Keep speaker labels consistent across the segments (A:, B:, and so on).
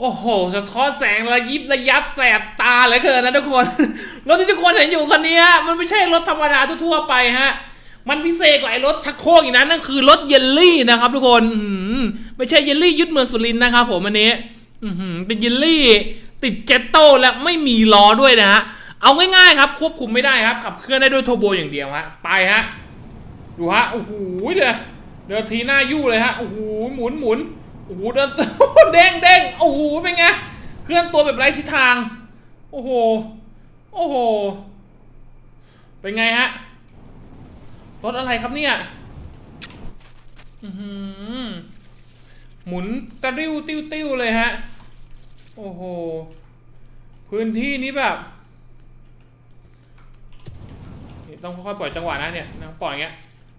A: โอ้โหสะท้อนแสงระยิบระยับแสบตาเหลือเกินนะทุกคน รถที่ทุกคนเห็นอยู่คันนี้มันไม่ใช่รถธรรมดาทั่วๆไปฮะ มันพิเศษกว่าไอ้รถชักโครกอีกนะนั่นคือรถเยลลี่นะครับ ทุกคนไม่ใช่เยลลี่ยึดเมืองสุรินทร์นะครับผมอันนี้เป็นเยลลี่ ติดเจตโต้และไม่มีล้อด้วยนะฮะ เอาง่ายๆครับ ควบคุมไม่ได้ครับ ขับเคลื่อนได้ด้วยโทโบอย่างเดียวฮะ ไปฮะ ดูฮะ โอ้โหเดี๋ยวเดี๋ยวทีหน้ายู่เลยฮะ โอ้โหหมุนหมุน โอ้โหเดินเด้งเด้งโอ้โหเป็นไงเคลื่อนตัวแบบไร้ทิศทาง โอ้โห โอ้โห เป็นไงฮะ รถอะไรครับเนี่ยหมุนตะริ้วติ้วติ้วเลยฮะ โอ้โห พื้นที่นี้แบบต้องค่อยๆปล่อยจังหวะนะเนี่ยนะปล่อยอย่างเงี้ย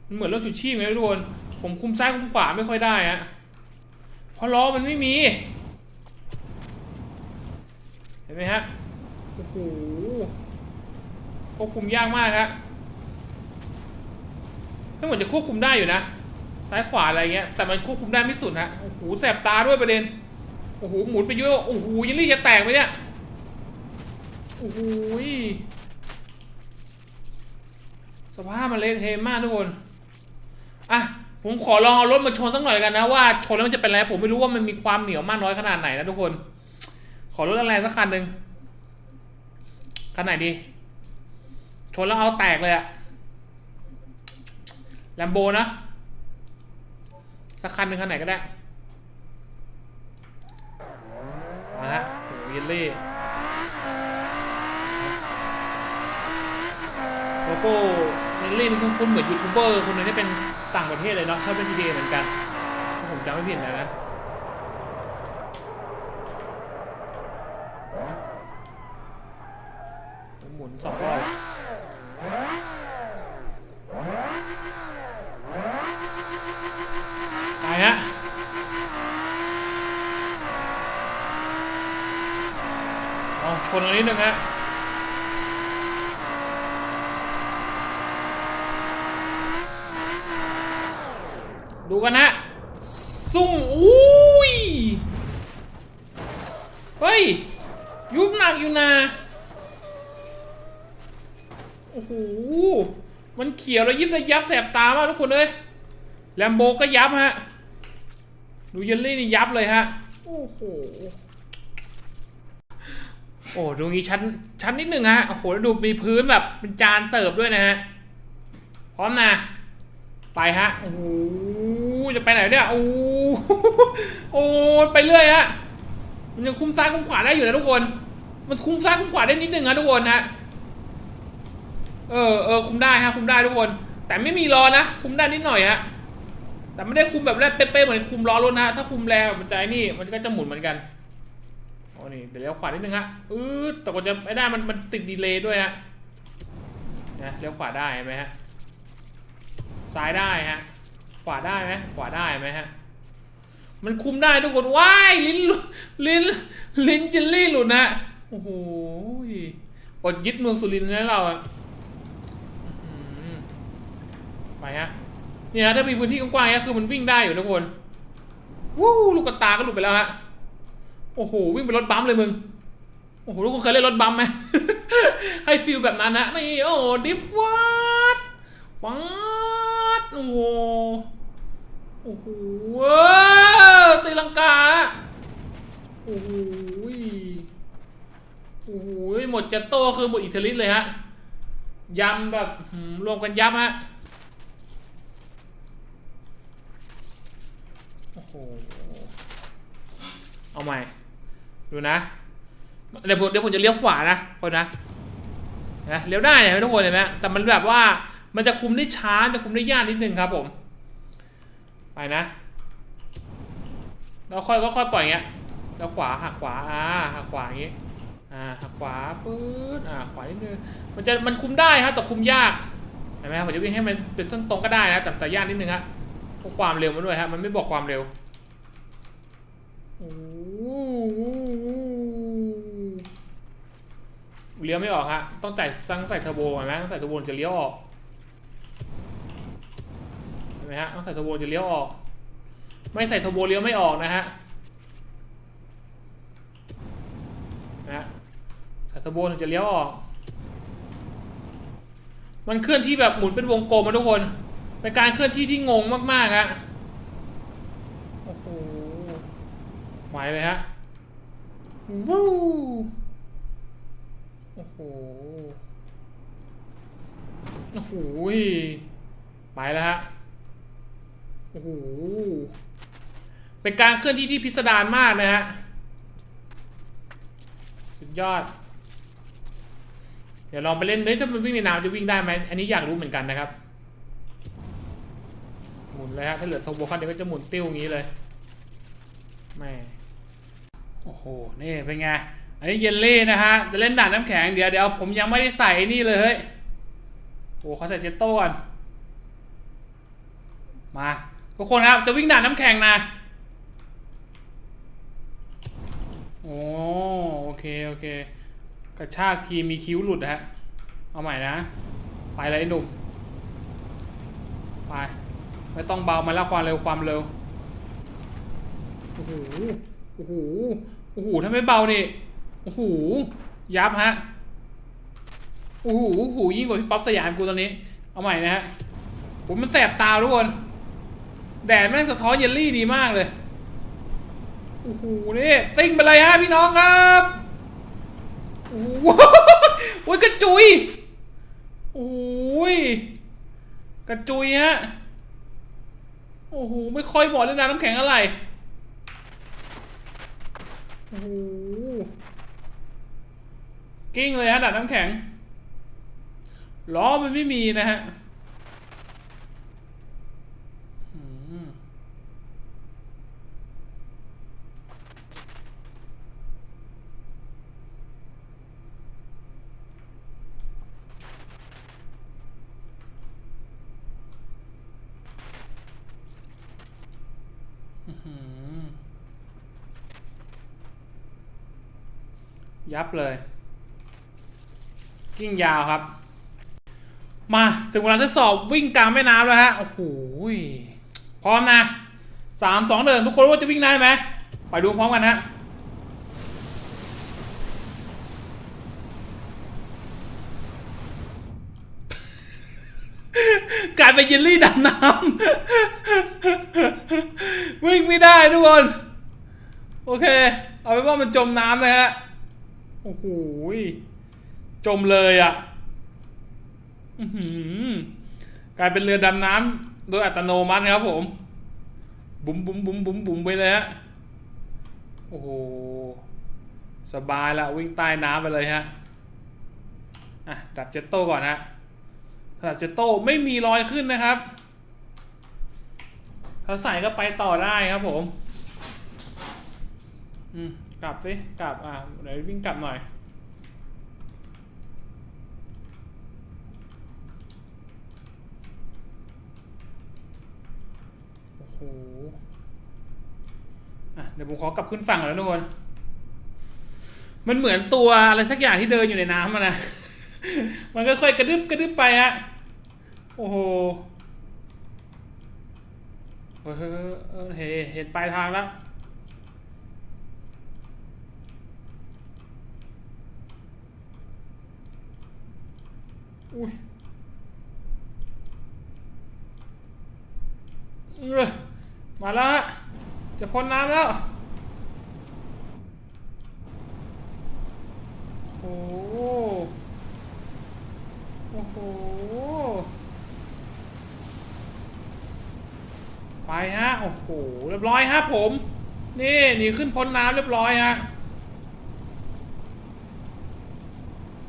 A: มันเหมือนรถชูชีพไงทุกคน ผมคุมซ้ายคุมขวาไม่ค่อยได้ฮะ เพราะล้อมันไม่มี เห็นไหมฮะ โอ้โหควบคุมยากมากฮะก็เหมือนจะควบคุมได้อยู่นะ ซ้ายขวาอะไรเงี้ย แต่มันควบคุมได้ไม่สุดฮะ โอ้โห แสบตาด้วยประเด็น โอ้โห หมุนไปเยอะ โอ้โหยินลี่จะแตกไหมเนี่ย โอ้โหสภาพมันเละเทะมากทุกคน อะ ผมขอลองเอารถมาชนสักหน่อยกันนะว่าชนแล้วมันจะเป็นอะไรผมไม่รู้ว่ามันมีความเหนียวมากน้อยขนาดไหนนะทุกคน ขอรถอะไรสักคันหนึ่งคันไหนดี ชนแล้วเอาแตกเลยอะแลมโบนะ สักคันหนึ่งคันไหนก็ได้มาฮะโอ้โหเยลลี่โลโก้เยลลี่นี่คุ้นเหมือนยูทูบเบอร์คนหนึงที่เป็นต่างประเทศเลยเนาะชอบเล่น GTA เหมือนกันถ้าผมจำไม่ผิดนะนะหมุนสองรอบไปฮะเอาชนตรงนี้หนึ่งฮะ ดูกันนะซุ่มอุ้ยเฮ้ย ยุบหนักอยู่นะโอ้โหมันเขียวแล้วยิบระยับแสบตามากทุกคนเลยแลมโบก็ยับฮะ ดูเยลลี่นี่ยับเลยฮะ โอ้โห โอ้ดูงี้ชั้นชั้นนิดหนึ่งฮะ โอ้โหแล้วดูมีพื้นแบบเป็นจานเติบด้วยนะฮะ พร้อมนะ ไปฮะ โอ้โห จะไปไหนเนี่ยโอ้โหโอ้ไปเรื่อยฮะมันยังคุมซ้ายคุมขวาได้อยู่นะทุกคน มันคุมซ้ายคุมขวาได้นิดหนึ่งฮะทุกคนฮะเออเออคุมได้ฮะคุมได้ทุกคน แต่ไม่มีล้อนะคุมได้นิดหน่อยฮะแต่ไม่ได้คุมแบบแรกเป๊ะๆเหมือนคุมล้อรถนะถ้าคุมแรงมันจะนี่มันก็จะหมุนเหมือนกันโอ้นี่เดี๋ยวเลี้ยวขวานิดนึงฮะอืดแต่กว่าจะไม่ได้มันมันติดดีเลย์ด้วยฮะนะเลี้ยวขวาได้ไหมฮะซ้ายได้ฮะ ขวาได้ไหมขวาได้ไหมฮะ มันคุมได้ทุกคนว้ายลิ้นลิ้นลิ้นเจลลี่หลุดนะโอ้โหอดยึดเมืองสุรินทร์นะเราอะไปฮะเนี่ยถ้ามีพื้นที่กว้างๆเนี่ยคือมันวิ่งได้อยู่ทุกคนวู้ลูกกระตาก็หลุดไปแล้วฮะโอ้โหวิ่งไปรถบัมป์เลยมึงโอ้โหทุกคนเคยเล่นรถบัมป์ไหมให้ฟิลแบบนั้นนะนี่โอ้ดิฟวาดฟาดโอ้ โอ้โหว้อตีลังกา โอ้โหโอ้โหหมดเจ็ตโต้คือหมดอิตาลีเลยฮะยำแบบรวมกันยับฮะ โอ้โห เอาใหม่ ดูนะ เดี๋ยวผมเดี๋ยวผมจะเลี้ยวขวานะคนนะนะเลี้ยวได้เนี่ยทุกคนเห็นไหมแต่มันแบบว่ามันจะคุมได้ช้า จะคุมได้ยากนิดนึงครับผม ไปนะแล้วค่อยก็ค่อยปล่อยอย่างเงี้ยแล้วขวาหักขวาอ่าหักขวาอย่างงี้อ่าหักขวาปื๊ดอ่าขวานิดนึงมันจะมันคุมได้ครับแต่คุมยากเห็นไหมผมจะวิ่งให้มันเป็นเส้นตรงก็ได้นะแต่แต่ยากนิดนึงฮะเพราะความเร็วมันด้วยฮะมันไม่บอกความเร็วโอ้โหเลี้ยวไม่ออกฮะต้องใส่ตั้งใส่เทอร์โบเห็นไหมต้องใส่เทอร์โบจะเลี้ยวออก นไหมฮะต้องใส่เทอร์โบจะเลี้ยวออก ไม่ใส่เทอร์โบเลี้ยวไม่ออกนะฮะอร์โบถึงจะเลี้ยวออก มันเคลื่อนที่แบบหมุนเป็นวงกลมมาทุกคน เป็นการเคลื่อนที่ที่งงมากๆฮะโอ้โหไหวเลยฮะวู้โอ้โหโอ้โหไปแล้วฮะ อ้โหเป็นการเคลื่อนที่ที่พิสดารมากนะฮะ สุดยอด เดี๋ยวลองไปเล่นเฮ้ยถ้ามันวิ่งในน้ำจะวิ่งได้ไหมอันนี้อยากรู้เหมือนกันนะครับ หมุนเลยฮะถ้าเหลือโทโบคันเดียวก็จะหมุนติ้วอย่างนี้เลยแม่โอ้โห นี่เป็นไง อันนี้เยลลี่นะฮะ จะเล่นด่านน้ำแข็งเดี๋ยวเดี๋ยวผมยังไม่ได้ใส่นี่เลยเฮ้ยโอ้เขาใส่เจตโต้ก่อนมา ทุกคนครับ จะวิ่งด่านน้ำแข็งนะ โอ้โอเค โอเค กระชากทีมีคิ้วหลุดนะฮะ เอาใหม่นะ ไปเลยไอ้หนุ่ม ไป ไม่ต้องเบามาแล้วความเร็วความเร็ว โอ้โห โอ้โห โอ้โหถ้าไม่เบานี่ โอ้โห ยับฮะ โอ้โหโอ้โหยิ่งกว่าพี่ป๊อปสยามกูตอนนี้ เอาใหม่นะฮะผมมันแสบตาทุกคน แดดแม่งสะท้อนเยลลี่ดีมากเลย โอ้โหนี่ซิ่งไปเลยฮะพี่น้องครับโอ้โหโอ้ยกระจุย โอ้ยกระจุยฮะ โอ้โหไม่ค่อยเหมาะเรื่องน้ำแข็งอะไร โอ้โหกิ้งเลยฮะดัดน้ำแข็งล้อมันไม่มีนะฮะอืม อื้อหือ ยับเลย กิ้งยาวครับ มาถึงเวลาทดสอบวิ่งกลางแม่น้ำแล้วฮะ โอ้โหพร้อมนะสามสองเดินทุกคนว่าจะวิ่งได้ไหม ไปดูพร้อมกันฮะ กลายเป็นเยลลี่ดำน้ำวิ่งไม่ได้ทุกคน โอเค เอาเป็นว่ามันจมน้ำเลยฮะ โอ้โหจมเลยอะกลายเป็นเรือดำน้ำโดยอัตโนมัติครับผม บุ๋มบุ๋มบุ๋มบุ๋มบุ๋มไปเลยฮะ โอ้โห สบายละวิ่งใต้น้ำไปเลยฮะ อะ ดับเจ็ตโต้ก่อนฮะ สำหรับเจโต้ไม่มีรอยขึ้นนะครับถ้าใส่ก็ไปต่อได้ครับผม อืม กลับสิ กลับ อะเดี๋ยววิ่งกลับหน่อย โอ้โห อะ เดี๋ยวผมขอกลับขึ้นฝั่งก่อนแล้วทุกคน มันเหมือนตัวอะไรสักอย่างที่เดินอยู่ในน้ำอะนะ มันก็ค่อยกระดึบกระดึบไปฮะ โอ้โหเฮ้เห็นเห็นปลายทางแล้ว อุ้ยเอ้ยมาแล้ว จะพ้นน้ำแล้ว โอ้ อ้โห ไปฮะ โอ้โห เรียบร้อยฮะผม นี่หนีขึ้นพ้นน้ำเรียบร้อยฮะ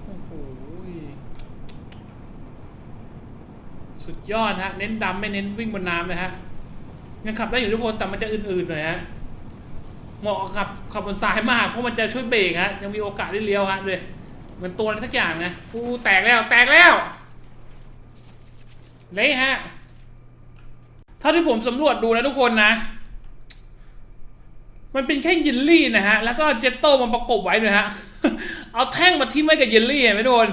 A: โอ้โห สุดยอดฮะ เน้นดำไม่เน้นวิ่งบนน้ำเลยฮะ ยังขับได้อยู่ทุกคน แต่มันจะอื่นๆหน่อยฮะ เหมาะกับขับขับบนทรายมาก เพราะมันจะช่วยเบรกฮะ ยังมีโอกาสได้เลี้ยวฮะเลย เหมือนตัวอะไรสักอย่างนะอู้แตกแล้วแตกแล้วเละฮะเท่าที่ผมสำรวจดูนะทุกคนนะ มันเป็นแค่เยลลี่นะฮะ แล้วก็เจตโต้มันประกบไว้ด้วยฮะ เอาแท่งมาทิ้งไว้กับเยลลี่เห็นไหมทุกคน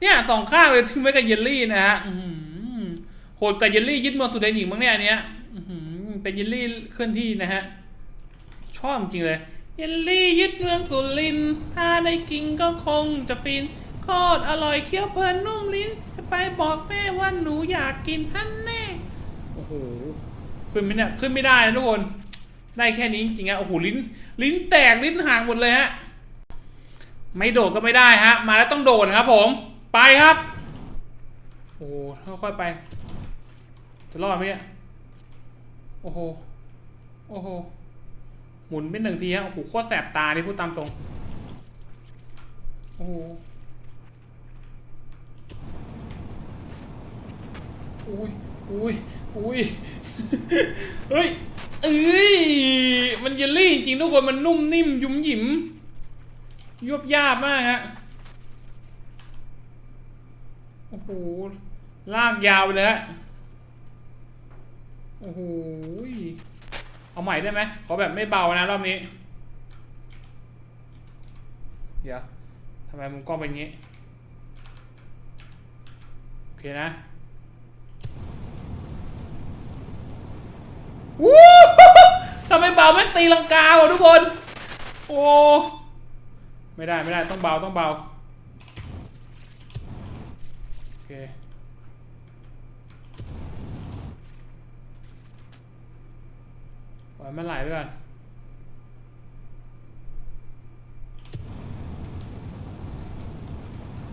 A: เนี่ยสองข้างเลยทิ้งไว้กับเยลลี่นะฮะโหดกับเยลลี่ยึดเมืองสุดแดนหญิงมั้งเนี่ยอันเนี้ยเป็นเยลลี่เคลื่อนที่นะฮะ ชอบจริงเลย เยลลี่ยึดเมืองสุรินทร์ถ้าได้กินก็คงจะฟิน โคตรอร่อยเคี้ยวเพลินนุ่มลิ้น จะไปบอกแม่ว่าหนูอยากกินท่านแน่ โอ้โห ขึ้นไม่เนี่ย ขึ้นไม่ได้นะทุกคน ได้แค่นี้จริงๆอะโอ้โหลิ้น ลิ้นแตกลิ้นห่างหมดเลยฮะ ไม่โดดก็ไม่ได้ฮะ มาแล้วต้องโดดครับผม ไปครับ โอ้ค่อยๆไป จะรอดไหมเนี่ย โอ้โห โอ้โห มุนเป็นหนึ่งทีฮะโอ้โหโคตรแสบตานี่พูดตามตรง โอ้โหอุ้ยอุ้ยอุ้ยเฮ้ยเอ้ยมันเยลลี่จริงทุกคนมันนุ่มนิ่มยุ่มหยิมยวบยาบมากฮะโอ้โหลากยาวเลยฮะโอ้โห เอาใหม่ได้ไหมขอแบบไม่เบานะรอบนี้ เดี๋ยวทำไมมุมกล้องเป็นงี้ โอเคนะวู้ทำไมเบาไม่ตีลังกาวะทุกคน โอ้ ไม่ได้ไม่ได้ต้องเบาต้องเบา โอเค ปล่อย มันไหลไปก่อน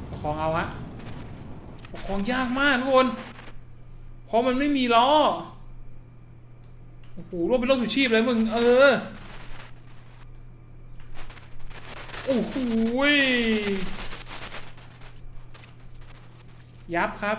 A: ประคองเอาฮะประคองยากมากทุกคน เพราะมันไม่มีล้อ โอ้โหรวมเป็นรถสุชีพเลยมึง เออ โอ้โหยยับครับ